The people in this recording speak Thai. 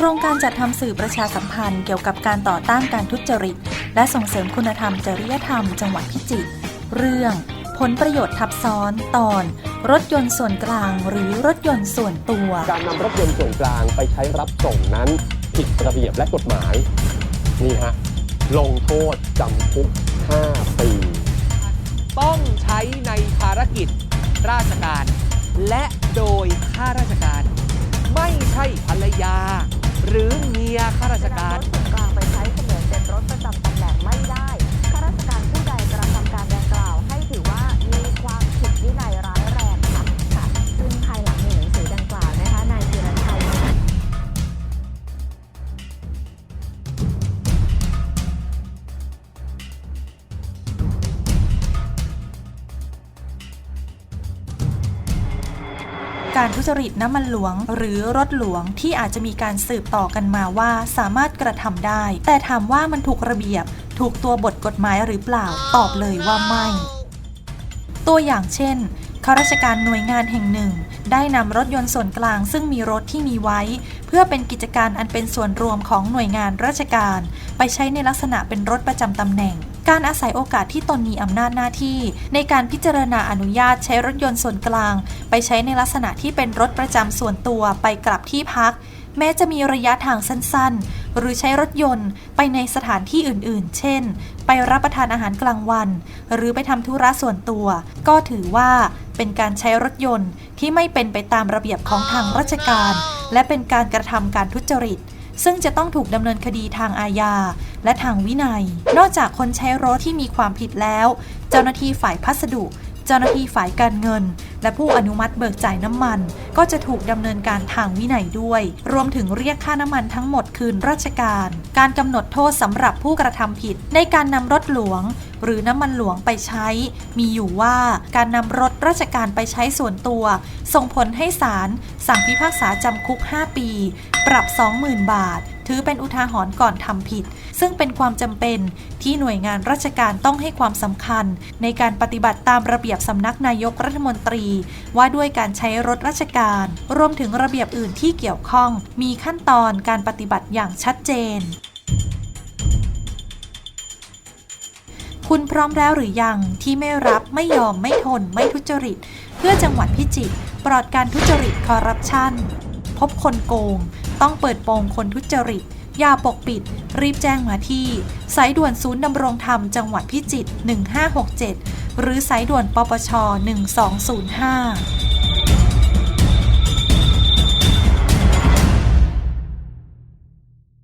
โครงการจัดทำสื่อประชาสัมพันธ์เกี่ยวกับการต่อต้านการทุจริต และส่งเสริมคุณธรรมจริยธรรมจังหวัดพิจิตร เรื่อง ผลประโยชน์ทับซ้อนตอน รถยนต์ส่วนกลาง หรือรถยนต์ส่วนตัว การนำรถยนต์ส่วนกลางไปใช้รับส่งนั้นผิดระเบียบและกฎหมาย นี่ฮะ ลงโทษจำคุก 5 ปี ต้องใช้ในภารกิจ ราชการ และโดยข้าราชการ ไม่ใช่ภรรยา หรือเมียข้าราชการ การทุจริตน้ำมันหลวง หรือรถหลวงที่อาจจะมีการสืบต่อกันมาว่าสามารถกระทำได้ แต่ถามว่ามันถูกระเบียบ ถูกตัวบทกฎหมายหรือเปล่า ตอบเลยว่าไม่ ตัวอย่างเช่นข้าราชการหน่วยงานแห่งหนึ่ง ได้นำรถยนต์ส่วนกลางซึ่งมีรถที่มีไว้ เพื่อเป็นกิจการอันเป็นส่วนรวมของหน่วยงานราชการ ไปใช้ในลักษณะเป็นรถประจำตำแหน่ง การอาศัยโอกาสที่ตนมีอำนาจหน้าที่ ในการพิจารณาอนุญาตใช้รถยนต์ส่วนกลาง ไปใช้ในลักษณะที่เป็นรถประจำส่วนตัวไปกลับที่พัก แม้จะมีระยะทางสั้นๆ หรือใช้รถยนต์ไปในสถานที่อื่นๆ เช่น ไปรับประทานอาหารกลางวัน หรือไปทำธุระส่วนตัว ก็ถือว่าเป็นการใช้รถยนต์ที่ไม่เป็นไปตามระเบียบของทางราชการ และเป็นการกระทำการทุจริต ซึ่งจะต้องถูกดำเนินคดีทางอาญาและทางวินัย นอกจากคนใช้รถที่มีความผิดแล้ว เจ้าหน้าที่ฝ่ายพัสดุ เจ้าหน้าที่ฝ่ายการเงิน และผู้อนุมัติเบิกจ่ายน้ำมัน ก็จะถูกดำเนินการทางวินัยด้วย รวมถึงเรียกค่าน้ำมันทั้งหมดคืนราชการ การกำหนดโทษสำหรับผู้กระทำผิด ในการนำรถหลวง หรือน้ำมันหลวงไปใช้ มีอยู่ว่าการนำรถราชการไปใช้ส่วนตัว ส่งผลให้ศาลสั่งพิพากษาจำคุก 5 ปี ปรับ 20,000 บาท ถือเป็นอุทาหรณ์ก่อนทำผิด ซึ่งเป็นความจำเป็นที่หน่วยงานราชการต้องให้ความสำคัญ ในการปฏิบัติตามระเบียบสำนักนายกรัฐมนตรี ว่าด้วยการใช้รถราชการ รวมถึงระเบียบอื่นที่เกี่ยวข้อง มีขั้นตอนการปฏิบัติอย่างชัดเจน คุณพร้อมแล้วหรือยังที่ไม่รับไม่ยอมไม่ทน ไม่ทุจริต เพื่อจังหวัดพิจิตรปลอดการทุจริตคอร์รัปชันพบคนโกง ต้องเปิดโปงคนทุจริตอย่าปกปิด รีบแจ้งมาที่ สายด่วนศูนย์ดำรงธรรมจังหวัดพิจิตร1567 หรือสายด่วนปปช 1205